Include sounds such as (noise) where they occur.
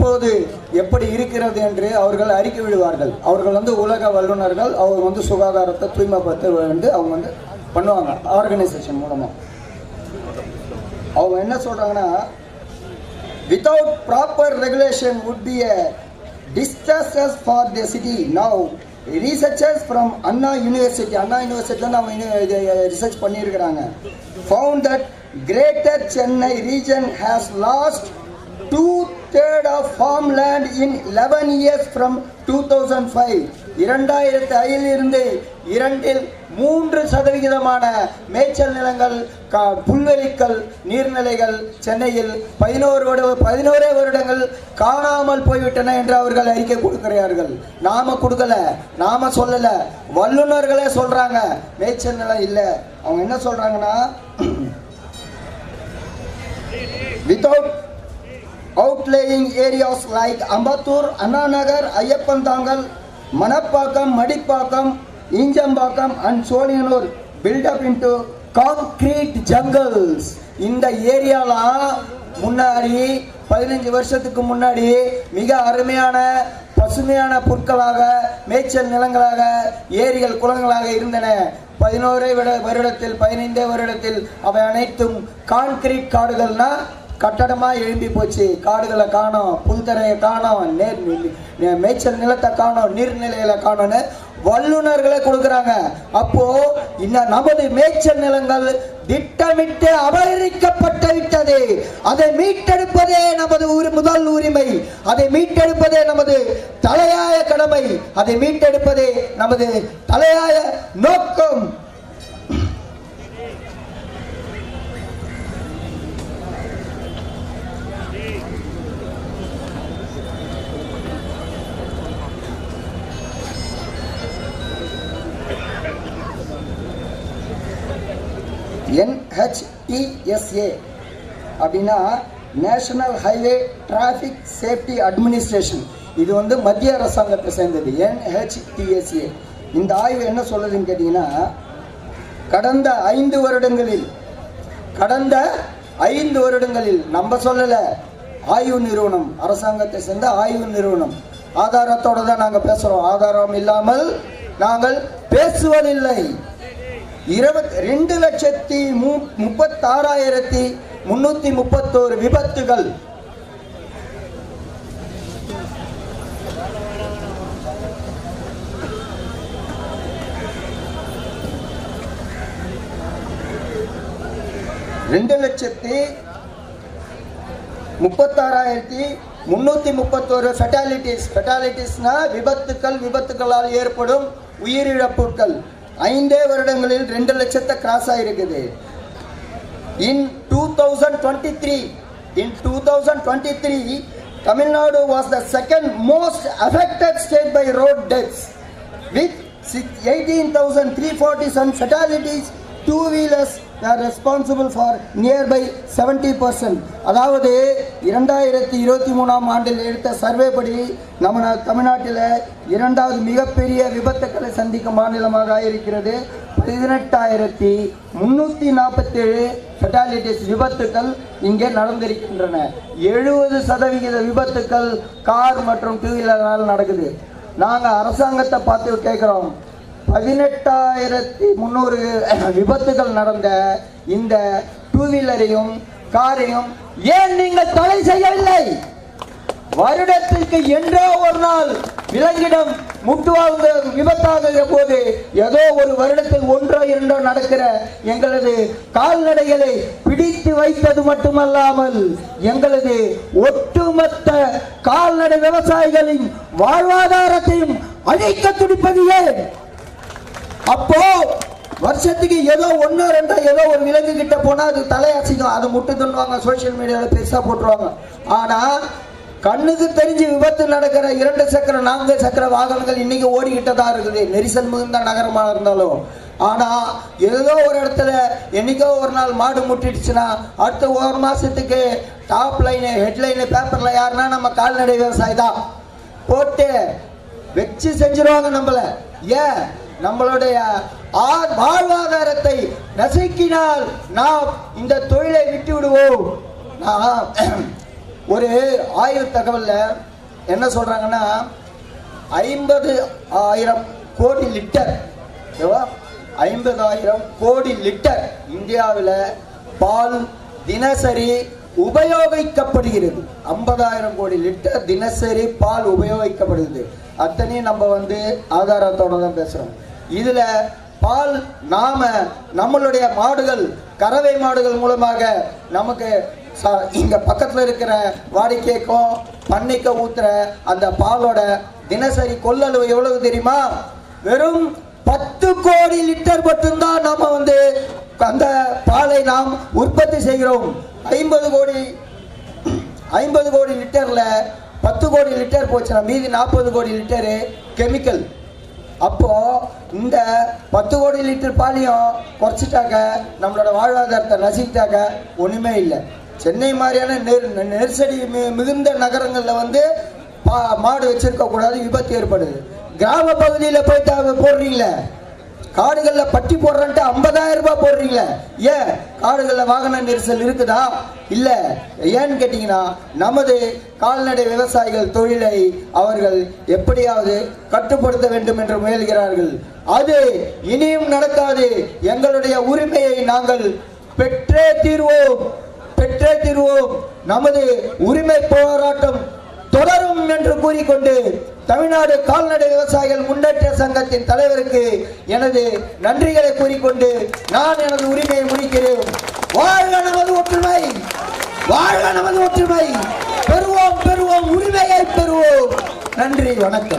தற்போது எப்படி இருக்கிறது என்று அவர்கள் அறிக்கை விடுவார்கள். அவர்கள் வந்து உலக வல்லுநர்கள் அவங்க வந்து சுகாதாரத்தை தூய்மைப்படுத்த வந்து அவங்க வந்து பண்ணுவாங்க ஆர்கனைசேஷன் மூலமாக அவங்க என்ன சொல்றாங்கன்னா without proper regulation would be a disaster for the city now researchers from Anna university Anna யூனிவர்சிட்டியில் நம்ம ரிசர்ச் பண்ணியிருக்கிறாங்க. Found that greater Chennai region has lost two third of farm land in eleven years from two thousand five இரண்டில் மூன்று சதவிகிதமான மேய்ச்சல் நிலங்கள் கா- நீர்நிலைகள் சென்னையில் பதினோரு வருட பதினோரே வருடங்கள் காணாமல் போய்விட்டன என்று அவர்கள் அறிக்கை கொடுக்கிறார்கள். நாம கொடுக்கல நாம சொல்லல. வல்லுநர்களே சொல்றாங்க மேய்ச்சல் நிலம் இல்லை. அவங்க என்ன சொல்றாங்கன்னா (clears throat) without outlying areas like Ambattur, Annanagar, Ayappantangal, Manappakam, Madipakam, Injambakam and Solianur built up into concrete jungles. இந்த ஏரியாலாம் முன்னாடி பதினஞ்சு வருஷத்துக்கு முன்னாடி மிக அருமையான பசுமையான புற்களாக மேய்ச்சல் நிலங்களாக ஏரிகள் குளங்களாக இருந்தன பதினோரே விட வருடத்தில் பதினைந்தே வருடத்தில் அவை அனைத்தும் கான்கிரீட் காடுகள்னா கட்டடமா எழும்பி போச்சு. காடுகளை காணோம் புல்தரையை காணோம் நேர் மேய்ச்சல் நிலத்தை காணோம் நீர்நிலைகளை காணோம்னு வல்லுநர்களை கொடுக்குறாங்க. அப்போ இந்த நமது மேய்ச்சல் நிலங்கள் திட்டமிட்டு அபகரிக்கப்பட்டு விட்டது அதை மீட்டெடுப்பதே நமது ஒரு முதல் உரிமை. அதை மீட்டெடுப்பதே நமது தலையாய கடமை. அதை மீட்டெடுப்பதே நமது தலையாய நோக்கம். என்ஹெச்டிஎஸ்ஏ அப்படின்னா national highway traffic safety administration இது வந்து மத்திய அரசாங்கத்தை சேர்ந்தது என்ஹெச்டிஎஸ்ஏ இந்த ஆய்வு என்ன சொல்லுதுன்னு கேட்டிங்கன்னா கடந்த ஐந்து வருடங்களில் கடந்த ஐந்து வருடங்களில் நம்ம சொல்லலை ஆய்வு நிறுவனம் அரசாங்கத்தை சேர்ந்த ஆய்வு நிறுவனம். ஆதாரத்தோடு தான் நாங்கள் பேசுகிறோம் ஆதாரம் இல்லாமல் நாங்கள் பேசுவதில்லை. இருபத் ரெண்டு லட்சத்தி மு முப்பத்தாறாயிரத்தி முன்னூத்தி முப்பத்தோரு விபத்துகள். ரெண்டு லட்சத்தி முப்பத்தாறாயிரத்தி முன்னூத்தி முப்பத்தோரு ஃபெட்டாலிட்டிஸ் ஃபெட்டாலிட்டிஸ்னா விபத்துக்கள் விபத்துக்களால் ஏற்படும் உயிரிழப்புகள். ஐந்தே வருடங்களில் ரெண்டு லட்சத்தை கிராஸ் ஆயிருக்குது in two thousand twenty three in two thousand twenty three Tamil Nadu was the second most affected state by road deaths with 18,347 fatalities, two wheelers are responsible for nearby 70%. அதாவது இரண்டாயிரத்தி இருபத்தி மூணாம் ஆண்டில் எடுத்த சர்வே படி நம்ம நா- தமிழ்நாட்டில் இரண்டாவது மிகப்பெரிய விபத்துக்களை சந்திக்கும் மாநிலமாக இருக்கிறது பதினெட்டாயிரத்தி முன்னூற்றி நாற்பத்தேழு ஃபெட்டாலிட்டிஸ் விபத்துக்கள் இங்கே நடந்திருக்கின்றன. எழுபது சதவிகித விபத்துக்கள் கார் மற்றும் டூ வீலரால் நடக்குது. நாங்கள் அரசாங்கத்தை பார்த்து கேட்குறோம். பதினெட்டாயிரத்தி முந்நூறு விபத்துகள் நடந்த இந்த டூ வீலரையும் காரையும் ஏன் நீங்கள் தடை செய்யவில்லை? வருடத்திற்கு என்றோ ஒரு நாள் விலங்கிடம் முட்டுவாங்க விபத்தாக போது ஏதோ ஒரு வருடத்தில் ஒன்றோ இரண்டோ நடக்கிற எங்களது கால்நடைகளை பிடித்து வைத்தது மட்டுமல்லாமல் எங்களது ஒட்டுமொத்த கால்நடை விவசாயிகளின் வாழ்வாதாரத்தையும் அழிக்க துடிப்பது ஏன்? அப்போ வருஷத்துக்கு ஏதோ ஒன்று ரெண்டா ஏதோ ஒரு விலங்கு கிட்ட போனா அது தலையாசிக்கும். அதை முட்டு துண்ணுவாங்க சோஷியல் மீடியால பெருசா போட்டுருவாங்க. ஆனா கண்ணுக்கு தெரிஞ்சு விபத்து நடக்கிற இரண்டு சக்கர நான்கு சக்கர வாகனங்கள் இன்னைக்கு ஓடிக்கிட்டு தான் இருக்குது. நெரிசல் மிகுந்த நகரமா இருந்தாலும். ஆனா ஏதோ ஒரு இடத்துல என்னைக்கோ ஒரு நாள் மாடு முட்டிடுச்சுன்னா அடுத்த ஒரு மாசத்துக்கு டாப் லைனு ஹெட்லைனு பேப்பர்ல யாருன்னா நம்ம கால்நடை விவசாயி தான். போட்டு வச்சு செஞ்சிருவாங்க நம்மள. ஏன்? நம்மளுடைய ஆ- வாழ்வாதாரத்தை நசுக்கினால் நாம் இந்த தொழிலை விட்டு விடுவோம் நான் (clears throat) ஒரு ஆய்வு தகவலில் என்ன சொல்கிறாங்கன்னா ஐம்பது ஆயிரம் கோடி லிட்டர் ஓகேவா ஐம்பதாயிரம் கோடி லிட்டர் இந்தியாவில் பால் தினசரி உபயோகிக்கப்படுகிறது. ஐம்பதாயிரம் கோடி லிட்டர் தினசரி பால் உபயோகிக்கப்படுகிறது. அத்தனையும் நம்ம வந்து ஆதாரத்தோட தான் பேசுகிறோம் இதில் பால் நாம நம்மளுடைய மாடுகள் கறவை மாடுகள் மூலமாக நமக்கு ச- இங்க பக்கத்துல இருக்கிற வாடிக்கைக்கும் பண்ணைக்க ஊத்துற அந்த பாலோட தினசரி கொள்ளளவு எவ்வளவு தெரியுமா? வெறும் பத்து கோடி லிட்டர் மட்டும்தான் நாம வந்து அந்த பாலை நாம் உற்பத்தி செய்கிறோம். ஐம்பது கோடி ஐம்பது கோடி லிட்டர்ல பத்து கோடி லிட்டர் போச்சுன்னா மீதி நாற்பது கோடி லிட்டரு கெமிக்கல். அப்போ இந்த பத்து கோடி லிட்டர் பாலையும் குறைச்சிட்டாக்க நம்மளோட வாழ்வாதாரத்தை நசிக்கிட்டாக்க ஒன்றுமே இல்லை. சென்னை மாதிரியான நெரு நெரிசடி மி- மிகுந்த நகரங்களில் வந்து பா- மாடு வச்சிருக்க கூடாது விபத்து ஏற்படுது. கிராம பகுதியில் போய் போடுறீங்களே? காடுகளில் பட்டி போடுறன்ட்டு ஐம்பதாயிரம் ரூபாய் போடுறீங்களே. ஏன்? காடுகளில் வாகன நெரிசல் இருக்குதா? இல்லை. ஏன்னு கேட்டீங்கன்னா நமது கால்நடை விவசாயிகள் தொழிலை அவர்கள் எப்படியாவது கட்டுப்படுத்த வேண்டும் என்று முயல்கிறார்கள். அது இனியும் நடக்காது. எங்களுடைய உரிமையை நாங்கள் பெற்றே தீர்வோம். பெற்றே தீர்வோம். நமது உரிமை போராட்டம் தொடரும் என்று கூறிக்கொண்டு தமிழ்நாடு கால்நடை விவசாயிகள் முன்னேற்ற சங்கத்தின் தலைவருக்கு எனது நன்றிகளை கூறிக்கொண்டு நான் எனது உரிமையை முடிக்கிறேன். வாழ்க நமது ஒற்றுமை. வாழ்க நமது ஒற்றுமை. பெறுவோம் பெறுவோம். உரிமையை பெறுவோம். நன்றி வணக்கம்.